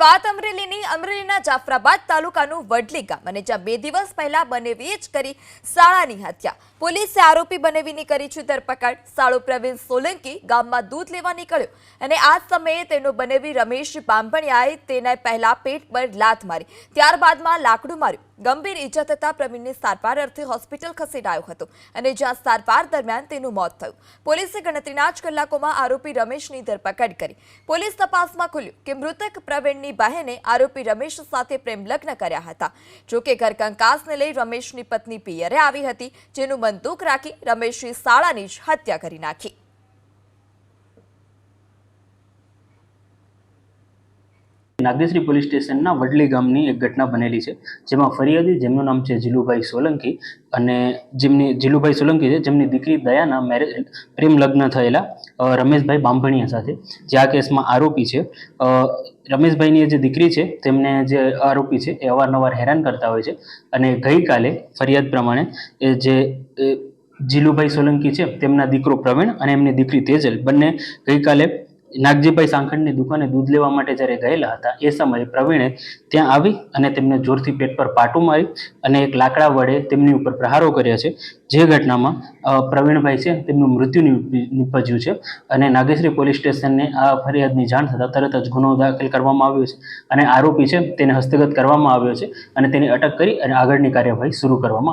વાત અમરેલીની, અમરેલીના જાફરાબાદ તાલુકાનું વડલી ગામ અને જ્યાં બે દિવસ પહેલા બનેવીએ જ કરી શાળાની હત્યા. પોલીસે આરોપી બનેવીની કરી છે ધરપકડ. શાળો પ્રવીણ સોલંકી ગામમાં દૂધ લેવા નીકળ્યો અને આ સમયે તેનો બનેવી રમેશ બાંભણિયાએ તેને પહેલા પેટ પર લાત મારી. ત્યારબાદમાં લાકડું માર્યું. ગંભીર ઈજા થતા પ્રવીણને સારવાર અર્થે હોસ્પિટલ ખસેડાયો હતો અને જ્યાં સારવાર દરમિયાન તેનું મોત થયું. પોલીસે ગણતરીના જ કલાકોમાં આરોપી રમેશની ધરપકડ કરી. પોલીસ તપાસમાં ખુલ્યું કે મૃતક પ્રવીણની બહેને આરોપી રમેશ સાથે પ્રેમલગ્ન કર્યા હતા. જોકે ઘરકંકાસને લઈ રમેશની પત્ની પિયરે આવી હતી, જેનું બંદૂક રાખી રમેશની શાળાની જ હત્યા કરી નાખી. નાગેશ્રી પોલીસ સ્ટેશનના વડલી ગામની એક ઘટના બનેલી છે, જેમાં ફરિયાદી જેમનું નામ છે જીલુભાઈ સોલંકી અને જેમની, જીલુભાઈ સોલંકી છે, જેમની દીકરી દયાના મેરેજ પ્રેમ લગ્ન થયેલા રમેશભાઈ બાંભણિયા સાથે, જે આ કેસમાં આરોપી છે. રમેશભાઈની જે દીકરી છે, તેમને જે આરોપી છે, એ અવારનવાર હેરાન કરતા હોય છે અને ગઈકાલે ફરિયાદ પ્રમાણે એ જે જીલુભાઈ સોલંકી છે, તેમના દીકરો પ્રવીણ અને એમની દીકરી તેજલ બંને ગઈકાલે નાગજીભાઈ સાંખડની દુકાને દૂધ લેવા માટે જ્યારે ગયેલા હતા, એ સમયે પ્રવીણે ત્યાં આવી અને તેમને જોરથી પેટ પર પાટું મારી અને એક લાકડા વડે તેમની ઉપર પ્રહારો કર્યા છે. જે ઘટનામાં પ્રવીણભાઈ છે, તેમનું મૃત્યુ નિપજ્યું છે અને નાગેશ્રી પોલીસ સ્ટેશનને આ ફરિયાદની જાણ થતાં તરત જ ગુનો દાખલ કરવામાં આવ્યો છે અને આરોપી છે, તેને હસ્તગત કરવામાં આવ્યો છે અને તેની અટક કરી અને આગળની કાર્યવાહી શરૂ કરવામાં